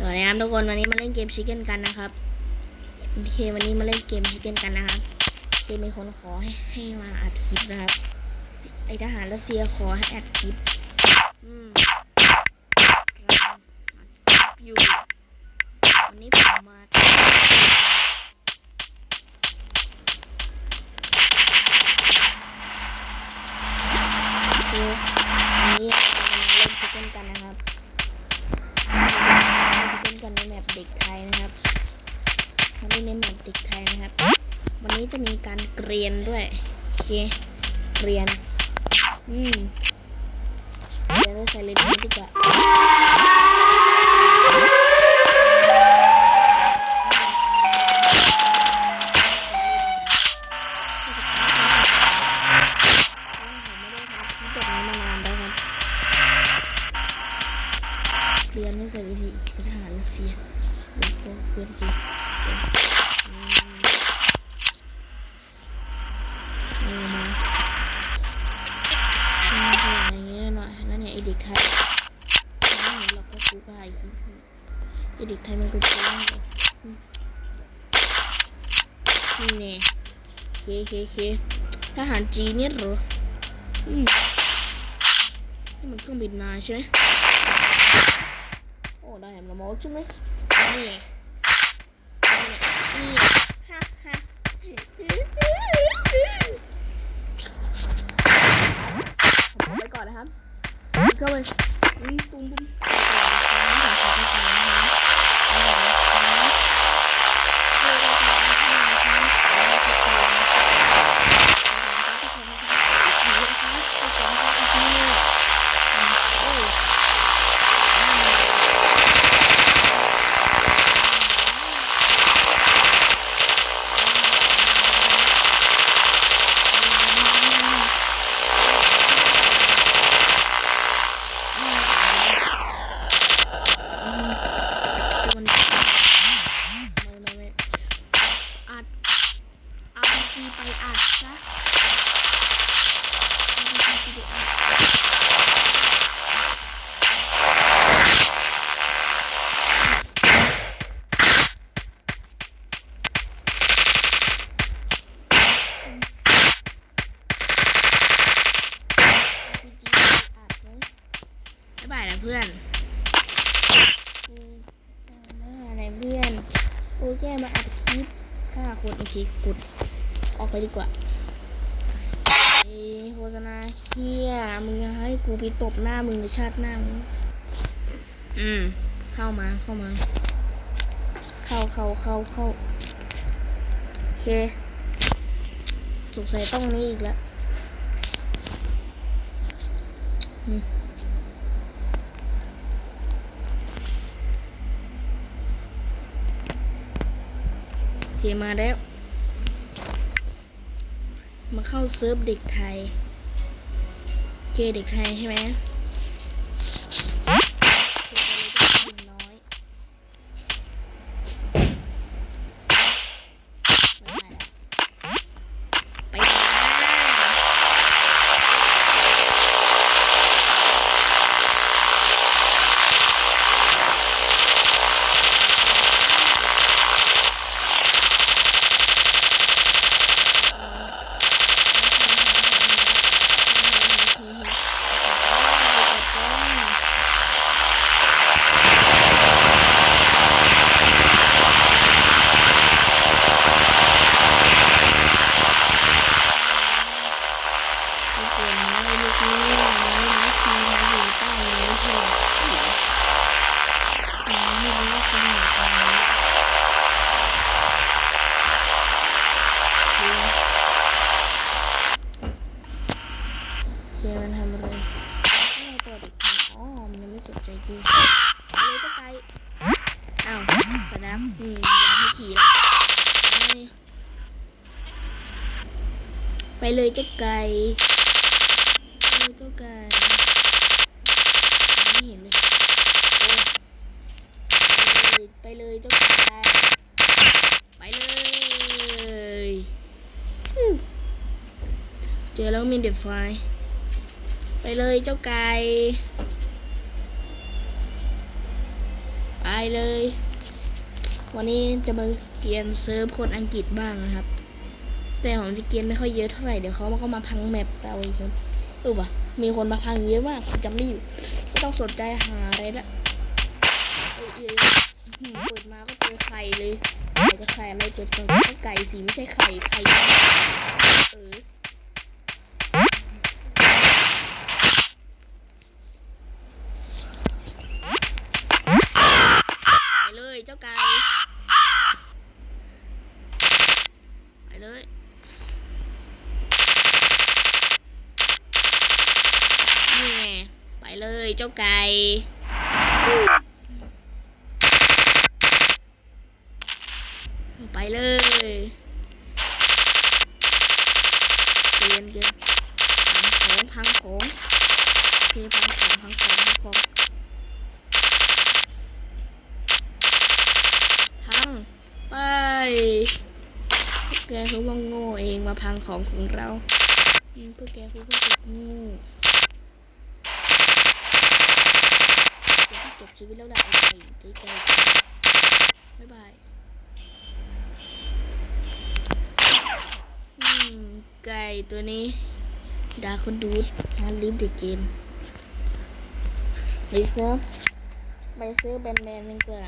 สวัสดีครับทุกคนวันนี้มาเล่นเกมชิคเก้นกันนะครับโอเควันนี้มาเล่นเกมชิคเก้นกันนะครับเกมมีคนขอให้ให้มาอัดคลิปนะครับ ไอทหารรัสเซียขอให้อัดคลิป อืม จะมีการเกรียนด้วยโอเคเกรียน อืมเดี๋ยวเราใส่เลนส์ดีกว่าผมไม่ได้ทำคลิปแบบนี้มานานแล้วครับเรียนให้ใส่วิธีสถานเสียเป็นพวกเพื่อนกินนี่ อเด็กไทยมันก็โกงเลยนี่แน่เคเคเคทหารจีนเนี่ยหรออืมนี่มันเครื่องบินนายใช่ไหมโอ้ได้แฮมละโมใช่ไหมนี่นี่ฮ่าฮ่าผมไปก่อนนะครับเข้าไปปุ้มตุ้มโอ้มันไม่ไม่ไม่อัดเอาพีจีไปอัดซะเอาพีจีไปอัด บ๊ายบายนะเพื่อนอืมบ๊ายบายนะเพื่อนโอเคมาอัดคลิปฆ่าคนโอเคกดออกไปดีกว่าเอ้ยโฆษณาเฮียมึงจะให้กูไปตบหน้ามึงในชาติหน้ามึงอืม เข้ามาเข้ามา เข้าเข้าเข้าเข้าโอเคสงสัยต้องนี้อีกแล้วอื เคมาแล้ว มาเข้าเซิร์ฟเด็กไทย เกเด็กไทยใช่ไหมโอเคไปเลยก็น้อยไปได้ไปได้เดี๋ยวมันทำอะไรไม่ตัวเด็กทำอ๋อ มันยังไม่สนใจ กูไปเลยเจ้าไก่อ้าวสแนปอืมอยากให้ขี่ละไปไปเลยเจ้าไก่ไปเลยเจ้าไก่ไม่เห็นเลยไปเลยเจ้าไก่ไปเลยเจอแล้วมินเดฟไฟไปเลยเจ้าไก่ ไปเลย วันนี้จะมาเกียนเซิร์ฟคนอังกฤษบ้างนะครับ แต่ผมจะเกียนไม่ค่อยเยอะเท่าไหร่เดี๋ยวเขามาก็มาพังแมปเราอีกครับเออวะมีคนมาพังเยอะมากผมจำได้อยู่ไม่ต้องสนใจหาอะไรละเอ้ยเอ้ยเอ้ยอื้อหือเปิดมาก็เจอไข่เลยไข่จะไข่อะไรเจอตัวไก่สิไม่ใช่ไข่ไข่เออ ไปเลยเจ้าไก่ ไปเลย นี่ไงไปเล ยเจ้าไก่ไปเลยเกินเกินพังของพังของเคพังของพังของพังของพังไปแกคือว่าโง่เองมาพังของของเราอืมพวกแกคือพวกเด็กโง่เดี๋ยวที่ จบชีวิตแล้วแหละไอ้ไก่ไก่ไก่บ๊ายบายอืมไก่ตัวนี้ดาคนดูดฮาลิฟเด็กเกมไปซื้อไปซื้อแบนแบนนึงกว่า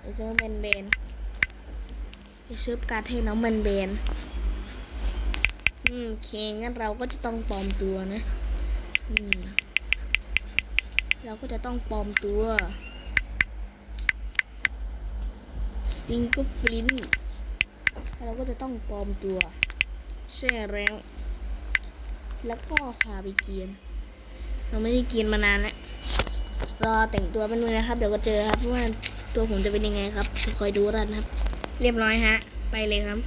ไปซื้อแบนเบนไปซื้อการ์ดให้น้องแบนเบนอืมโอเคงั้นเราก็จะต้องปลอมตัวนะ อืม เราก็จะต้องปลอมตัวสติงกอร์ฟลินเราก็จะต้องปลอมตัวใช่แล้วแล้วก็พาไปเกียน เราไม่ได้เกียนมานานแล้ว รอแต่งตัวเป็นนึงนะครับ เดี๋ยวก็เจอครับว่าตัวผมจะเป็นยังไงครับคอยดูกันครับ เรียบร้อยฮะ ไปเลยครับ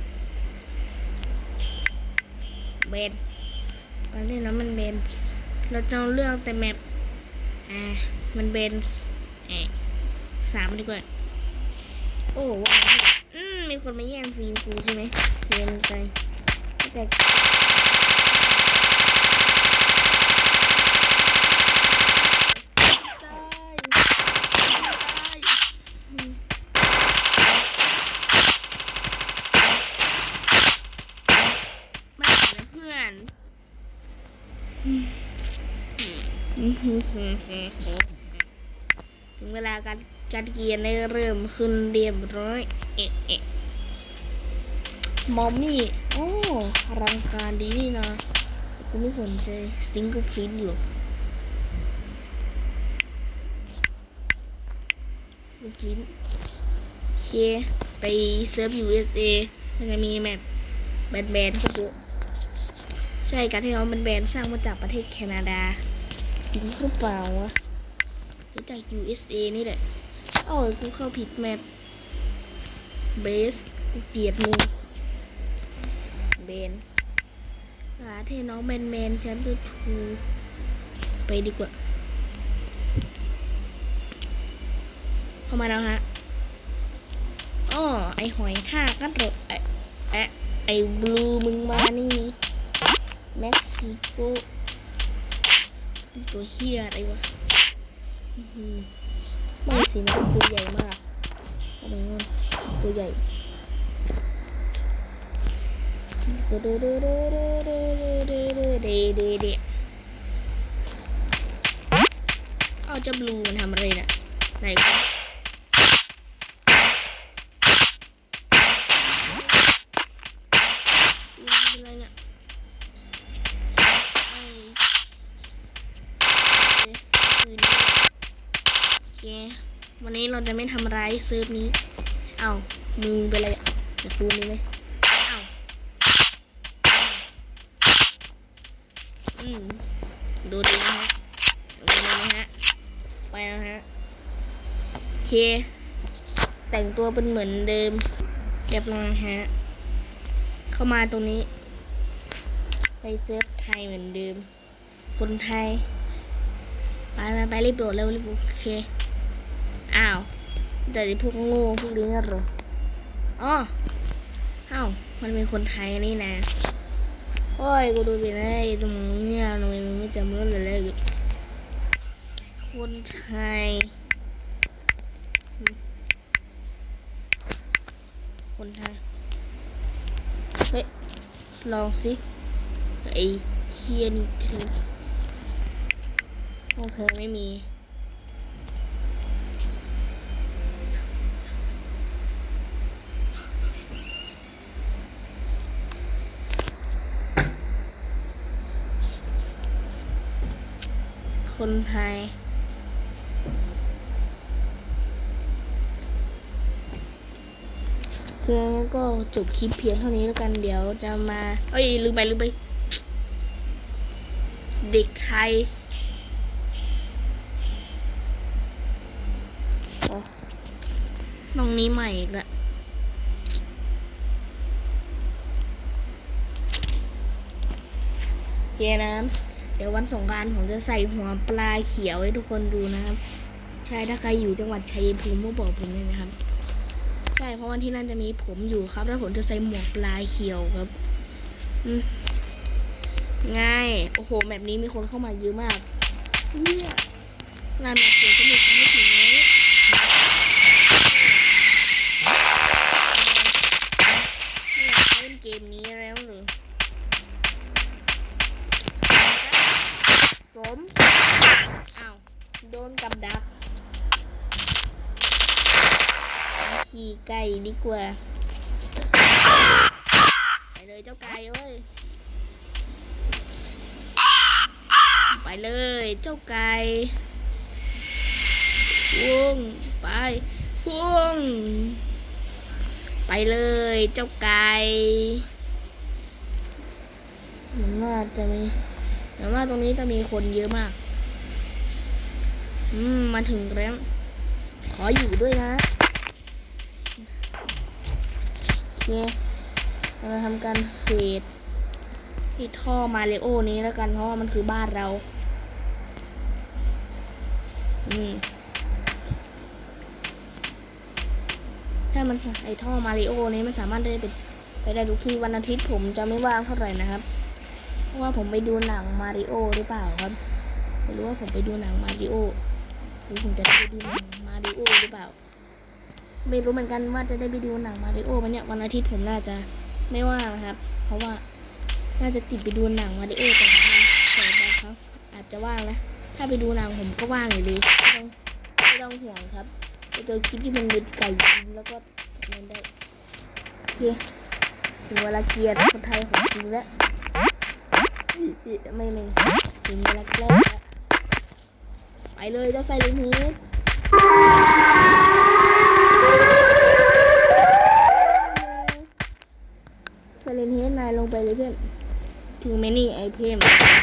เบนตอนนี้นะมันเบนเราจะเลือกแต่แมป อ่ามันเบนแอสามดีกว่าโอ้ว้าวอืมมีคนมาแย่งซีนฟูใช่ไหมเชียนไปแต่ได้ได้อืมไม่ไหวนะเพื่อนอืมอืมฮึ่มฮึ่มฮึ่มฮึ่ม ถึงเวลาการการเกียนได้เริ่มขึ้นเรียบร้อยเอ๊ะเอ๊ะมอมมี่โอ้อลังการดีนี่นะแต่กูไม่สนใจสติงก์ฟินหรอกลูกชิ้นเค ไปเซิร์ฟ USA มันจะมีแมปแบนแบนๆก็เยอะใช่การที่เขาเป็นแบนสร้างมาจากประเทศแคนาดา จริงหรือเปล่าวะหรือจาก USA นี่แหละเอ้ากูเข้าผิดแมปเบสกูเกลียดมึงเบนหาเทน้องแมนแมนฉันจะทูไปดีกว่า เข้ามาแล้วฮะอ้อไอหอยทากกันเหรอไอไอไอบลูมึงมานี่ เม็กซิโกนี่ ตัวเฮียอะไรวะอือหือไม่สิมันตัวใหญ่มากโอ้โหตัวใหญ่เดเดเดเดเดเดเดเดเดเดเดเอาเจ้าบลูมันทำอะไรน่ะไหนก็นเป็นไรเนี่ยไอ้คืนนี้โอเค วั นี้เราจะไม่ทำร้ายเซิร์ฟนี้ เอามึงเป็นไรอะจะคูนี้ไหมเอาอืมดูดีนะฮะดูดีนะฮะ ไปแล้วฮะ โอเค แต่งตัวเป็นเหมือนเดิมเรียบร้อยฮะ เข้ามาตรงนี้ ไปเซิร์ฟไทยเหมือนเดิม คนไทย ไปไปไปรีบโดดเร็วรีบโอเค อ้าวแต่พวกงูพวกนี้เหรออ้อ้าวมันมีคนไทยนี่นะโอ้ยกูดูไปได้มองเนี่ยทำไมมึงไม่จำเรื่องเลยเลยคนไทย คนไทย เฮ้ย ลองสิ ไอเฮียนี่โอเค ไม่มี คนไทยเชื่อก็จบคลิปเพียงเท่านี้แล้วกันเดี๋ยวจะมา เอ้ย ลืมไปลืมไป เด็กไทยโอ้น้องนี้ใหม่อีกละเย้นะ เดี๋ยววันสงการผมจะใส่หัวปลาเขียวให้ทุกคนดูนะครับ ใช่ถ้าใครอยู่จังหวัดชัยภูมิก็บอกผมเลยนะครับ ใช่เพราะวันที่นั่นจะมีผมอยู่ครับ แล้วผมจะใส่หมวกปลาเขียวครับง่าย โอ้โหแบบนี้มีคนเข้ามาเยอะมากเนี่ยงานแบบเขียงสนุกไม่ถึงเลยไม่อยากเล่นเกมนี้แล้วหรือสม อ้าว โดนกับดัก ขี่ไกว่าไปเลยเจ้าไก่เอ้ย ไปเลยเจ้าไก่พุ่งไปพุ่งไปเลยเจ้าไก่หมือนว่าจะมีหมือนว่าตรงนี้จะมีคนเยอะมาก อืม มาถึงแล้ว ขออยู่ด้วยนะ โอ เคเราจะทำการเศษที่ท่อมาริโอนี้แล้วกัน เพราะว่ามันคือบ้านเรา อืมถ้ามันไอท่อมาริโอนี้มันสามารถได้ไปไปได้ทุกที่วันอาทิตย์ผมจะไม่ว่างเท่าไหร่นะครับ เพราะว่าผมไปดูหนังมาริโอหรือเปล่าครับไม่รู้ว่าผมไปดูหนังมาริโอหรือผมจะไปดูหนังมาริโอหรือเปล่า ไม่รู้เหมือนกันว่าจะได้ไปดูหนังมาริโอไหมเนี่ยวันอาทิตย์ผมน่าจะไม่ว่างนะครับ เพราะว่าน่าจะติดไปดูหนังมาริโอแต่ละวันแต่บางครั้งอาจจะว่างนะถ้าไปดูหนังผมก็ว่างอยู่ดีไม่ต้องไม่ต้องห่วงครับไปเจอคลิปที่มันเป็นไก่ยิงแล้วก็ทำนั้นได้โอเคถึงเวลาเกียร์คนไทยของจริงแล้วไม่ไม่ถึงเวลาแกล้งแล้วไปเลยเจ้าไซเลนฮีท ถึงแ